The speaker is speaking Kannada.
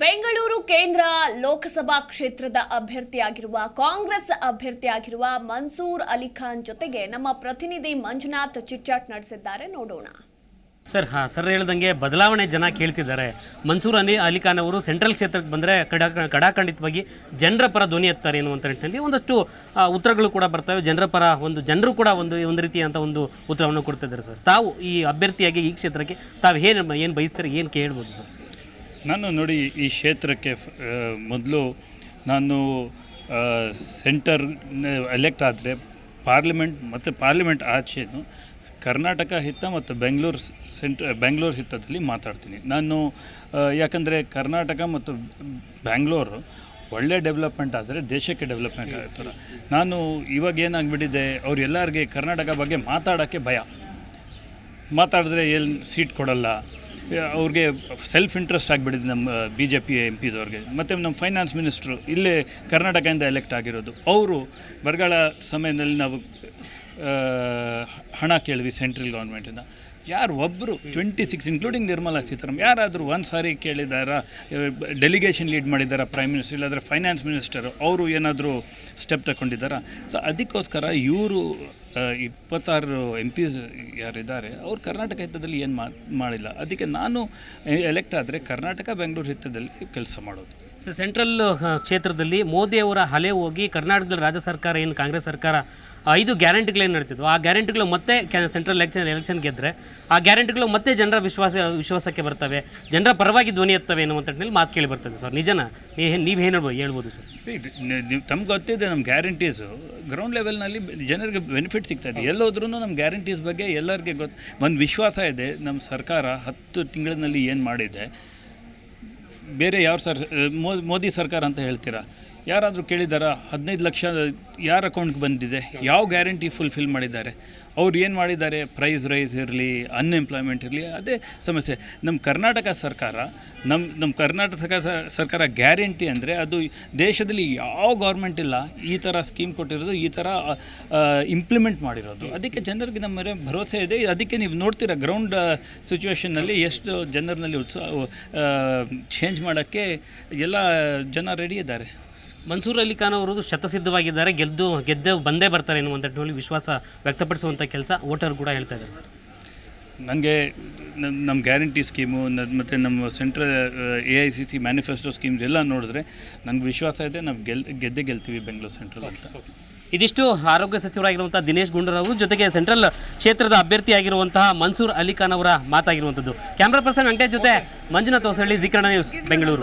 ಬೆಂಗಳೂರು ಕೇಂದ್ರ ಲೋಕಸಭಾ ಕ್ಷೇತ್ರದ ಅಭ್ಯರ್ಥಿಯಾಗಿರುವ, ಕಾಂಗ್ರೆಸ್ ಅಭ್ಯರ್ಥಿಯಾಗಿರುವ ಮನ್ಸೂರ್ ಅಲಿ ಖಾನ್ ಜೊತೆಗೆ ನಮ್ಮ ಪ್ರತಿನಿಧಿ ಮಂಜುನಾಥ್ ಚಿಟ್ಚಾಟ್ ನಡೆಸಿದ್ದಾರೆ. ನೋಡೋಣ. ಸರ್, ಹಾಂ, ಸರ್ ಹೇಳ್ದಂಗೆ ಬದಲಾವಣೆ ಜನ ಕೇಳ್ತಿದ್ದಾರೆ. ಮನ್ಸೂರ್ ಅಲಿ ಅಲಿ ಖಾನ್ ಅವರು ಸೆಂಟ್ರಲ್ ಕ್ಷೇತ್ರಕ್ಕೆ ಬಂದರೆ ಕಡಾ, ಕಡಾಖಂಡಿತವಾಗಿ ಜನರ ಪರ ಧ್ವನಿ ಎತ್ತಾರೆ ಎನ್ನುವಂಥ ನಿಟ್ಟಿನಲ್ಲಿ ಒಂದಷ್ಟು ಉತ್ತರಗಳು ಕೂಡ ಬರ್ತವೆ. ಜನರ ಪರ ಒಂದು, ಜನರು ಕೂಡ ಒಂದು ಒಂದು ರೀತಿಯಂಥ ಒಂದು ಉತ್ತರವನ್ನು ಕೊಡ್ತಿದ್ದಾರೆ ಸರ್. ತಾವು ಈ ಅಭ್ಯರ್ಥಿಯಾಗಿ ಈ ಕ್ಷೇತ್ರಕ್ಕೆ ತಾವು ಏನು ಏನು ಬಯಸ್ತಾರೆ, ಏನು ಕೇಳ್ಬೋದು ಸರ್? ನಾನು ನೋಡಿ ಈ ಕ್ಷೇತ್ರಕ್ಕೆ ಮೊದಲು ನಾನು ಸೆಂಟರ್ ಎಲೆಕ್ಟ್ ಆದರೆ ಪಾರ್ಲಿಮೆಂಟ್, ಮತ್ತು ಪಾರ್ಲಿಮೆಂಟ್ ಆಚೆನು ಕರ್ನಾಟಕ ಹಿತ ಮತ್ತು ಬೆಂಗಳೂರು ಸೆಂಟ್, ಬೆಂಗಳೂರು ಹಿತದಲ್ಲಿ ಮಾತಾಡ್ತೀನಿ. ನಾನು ಯಾಕಂದರೆ ಕರ್ನಾಟಕ ಮತ್ತು ಬ್ಯಾಂಗ್ಳೂರು ಒಳ್ಳೆ ಡೆವಲಪ್ಮೆಂಟ್ ಆದರೆ ದೇಶಕ್ಕೆ ಡೆವಲಪ್ಮೆಂಟ್ ಆಗ್ತಾರೆ ನಾನು ಇವಾಗ ಏನಾಗಿಬಿಟ್ಟಿದೆ, ಅವ್ರು ಎಲ್ಲರಿಗೆ ಕರ್ನಾಟಕ ಬಗ್ಗೆ ಮಾತಾಡೋಕ್ಕೆ ಭಯ. ಮಾತಾಡಿದ್ರೆ ಎಲ್ಲಿ ಸೀಟ್ ಕೊಡಲ್ಲ. ಅವ್ರಿಗೆ ಸೆಲ್ಫ್ ಇಂಟ್ರೆಸ್ಟ್ ಆಗಿಬಿಟ್ಟಿದೆ ನಮ್ಮ ಬಿ ಜೆ ಪಿ ಎಂ ಪಿದವ್ರಿಗೆ ಮತ್ತು ನಮ್ಮ ಫೈನಾನ್ಸ್ ಮಿನಿಸ್ಟ್ರು ಇಲ್ಲೇ ಕರ್ನಾಟಕದಿಂದ ಎಲೆಕ್ಟ್ ಆಗಿರೋದು. ಅವರು ಬರಗಾಲ ಸಮಯದಲ್ಲಿ ನಾವು ಹಣ ಕೇಳಿದ್ವಿ ಸೆಂಟ್ರಲ್ ಗೌರ್ಮೆಂಟಿಂದ ಯಾರು ಒಬ್ಬರು twenty six including Nirmala Sitharam ಯಾರಾದರೂ ಒಂದು ಸಾರಿ ಕೇಳಿದಾರಾ ಡೆಲಿಗೇಷನ್ ಲೀಡ್ ಮಾಡಿದಾರಾ ಪ್ರೈಮ್ ಮಿನಿಸ್ಟರ್ ಇಲ್ಲಾಂದರೆ ಫೈನಾನ್ಸ್ ಮಿನಿಸ್ಟರ್ ಅವರು ಏನಾದರೂ ಸ್ಟೆಪ್ ತಗೊಂಡಿದ್ದಾರಾ ಸೊ ಅದಕ್ಕೋಸ್ಕರ ಇವರು ಇಪ್ಪತ್ತಾರು ಎಂ ಪಿಸ್ ಯಾರಿದ್ದಾರೆ, ಅವರು ಕರ್ನಾಟಕ ಹಿತದಲ್ಲಿ ಏನು ಮಾಡಿಲ್ಲ. ಅದಕ್ಕೆ ನಾನು ಎಲೆಕ್ಟ್ ಆದರೆ ಕರ್ನಾಟಕ ಬೆಂಗಳೂರು ಹಿತದಲ್ಲಿ ಕೆಲಸ ಮಾಡೋದು. ಸರ್ ಸೆಂಟ್ರಲ್ ಕ್ಷೇತ್ರದಲ್ಲಿ ಕ್ಷೇತ್ರದಲ್ಲಿ ಮೋದಿಯವರ ಹಲೆ ಹೋಗಿ ಕರ್ನಾಟಕದಲ್ಲಿ ರಾಜ್ಯ ಸರ್ಕಾರ ಏನು, ಕಾಂಗ್ರೆಸ್ ಸರ್ಕಾರ ಐದು ಗ್ಯಾರಂಟಿಗಳೇನು ನಡೀತಿದ್ವು? ಆ ಗ್ಯಾರಂಟಿಗಳು ಮತ್ತೆ ಸೆಂಟ್ರಲ್ ಎಲೆಕ್ಷನ್ ಎಲೆಕ್ಷನ್ ಗೆದ್ದರೆ ಆ ಗ್ಯಾರಂಟಿಗಳು ಮತ್ತೆ ಜನರ ವಿಶ್ವಾಸ, ವಿಶ್ವಾಸಕ್ಕೆ ಬರ್ತವೆ. ಜನರ ಪರವಾಗಿ ಧ್ವನಿ ಎತ್ತವೆ ಎನ್ನುವಂಥ ನಿಟ್ಟಿನಲ್ಲಿ ಮಾತು ಕೇಳಿ ಬರ್ತದೆ ಸರ್. ನಿಜನ? ನೀವು ಏನು ಹೇಳ್ಬೋದು ಹೇಳ್ಬೋದು ಸರ್. ತಮ್ಗೆ ಗೊತ್ತಿದೆ ನಮ್ಮ ಗ್ಯಾರಂಟೀಸು ಗ್ರೌಂಡ್ ಲೆವೆಲ್ನಲ್ಲಿ ಜನರಿಗೆ ಬೆನಿಫಿಟ್ ಸಿಗ್ತಾ ಇದೆ. ಎಲ್ಲೋದ್ರೂ ನಮ್ಮ ಗ್ಯಾರಂಟೀಸ್ ಬಗ್ಗೆ ಎಲ್ಲರಿಗೆ ಗೊತ್ತು ಒಂದು ವಿಶ್ವಾಸ ಇದೆ. ನಮ್ಮ ಸರ್ಕಾರ ಹತ್ತು ತಿಂಗಳಿನಲ್ಲಿ ಏನು ಮಾಡಿದೆ ಬೇರೆ ಯಾವ ಸರ್ ಮೋದಿ ಸರ್ಕಾರ ಅಂತ ಹೇಳ್ತೀರಾ? ಯಾರಾದರೂ ಕೇಳಿದಾರ, ಹದಿನೈದು ಲಕ್ಷ ಯಾರ ಅಕೌಂಟ್ಗೆ ಬಂದಿದೆ, ಯಾವ ಗ್ಯಾರಂಟಿ ಫುಲ್ಫಿಲ್ ಮಾಡಿದ್ದಾರೆ? ಅವ್ರು ಏನು ಮಾಡಿದ್ದಾರೆ? ಪ್ರೈಸ್ ರೈಸ್ ಇರಲಿ ಅನ್ಎಂಪ್ಲಾಯ್ಮೆಂಟ್ ಇರಲಿ, ಅದೇ ಸಮಸ್ಯೆ. ನಮ್ಮ ಕರ್ನಾಟಕ ಸರ್ಕಾರ ನಮ್ಮ ನಮ್ಮ ಕರ್ನಾಟಕ ಸರ್ಕಾರ ಗ್ಯಾರಂಟಿ ಅಂದರೆ ಅದು ದೇಶದಲ್ಲಿ ಯಾವ ಗೌರ್ಮೆಂಟ್ ಇಲ್ಲ, ಈ ಥರ ಸ್ಕೀಮ್ ಕೊಟ್ಟಿರೋದು, ಈ ಥರ ಇಂಪ್ಲಿಮೆಂಟ್ ಮಾಡಿರೋದು. ಅದಕ್ಕೆ ಜನರಿಗೆ ನಮ್ಮ ಮೇಲೆ ಭರವಸೆ ಇದೆ. ಅದಕ್ಕೆ ನೀವು ನೋಡ್ತೀರಾ ಗ್ರೌಂಡ್ ಸಿಚುವೇಷನ್ನಲ್ಲಿ ಎಷ್ಟು ಜನರಲ್ಲಿ ಉತ್ಸಾಹ ಚೇಂಜ್ ಮಾಡೋಕ್ಕೆ ಎಲ್ಲ ಜನ ರೆಡಿ ಇದ್ದಾರೆ. ಮನ್ಸೂರ್ ಅಲಿ ಖಾನ್ ಅವರು ಶತಸಿದ್ಧವಾಗಿದ್ದಾರೆ. ಗೆದ್ದು ಗೆದ್ದೆ ಬಂದೇ ಬರ್ತಾರೆ ಎನ್ನುವಂಥ ನೋಡಿ ವಿಶ್ವಾಸ ವ್ಯಕ್ತಪಡಿಸುವಂಥ ಕೆಲಸ ವೋಟರ್ ಕೂಡ ಹೇಳ್ತಾ ಇದ್ದಾರೆ ಸರ್. ನನಗೆ ನಮ್ಮ ಗ್ಯಾರಂಟಿ ಸ್ಕೀಮು ಮತ್ತು ನಮ್ಮ central A I C C manifesto schemes ಎಲ್ಲ ನೋಡಿದ್ರೆ ನನಗೆ ವಿಶ್ವಾಸ ಇದೆ ನಾವು ಗೆಲ್ ಗೆದ್ದೆ ಗೆಲ್ತೀವಿ ಬೆಂಗಳೂರು ಸೆಂಟ್ರಲ್ ಅಂತ. ಇದಿಷ್ಟು ಆರೋಗ್ಯ ಸಚಿವರಾಗಿರುವಂಥ ದಿನೇಶ್ ಗುಂಡೂರಾವ್ ಜೊತೆಗೆ ಸೆಂಟ್ರಲ್ ಕ್ಷೇತ್ರದ ಅಭ್ಯರ್ಥಿಯಾಗಿರುವಂತಹ ಮನ್ಸೂರ್ ಅಲಿ ಖಾನ್ ಅವರ ಮಾತಾಗಿರುವಂಥದ್ದು. ಕ್ಯಾಮ್ರಾ ಪರ್ಸನ್ ಅಂಟೆ ಜೊತೆ Manjunath Hosahalli Z news Bengaluru.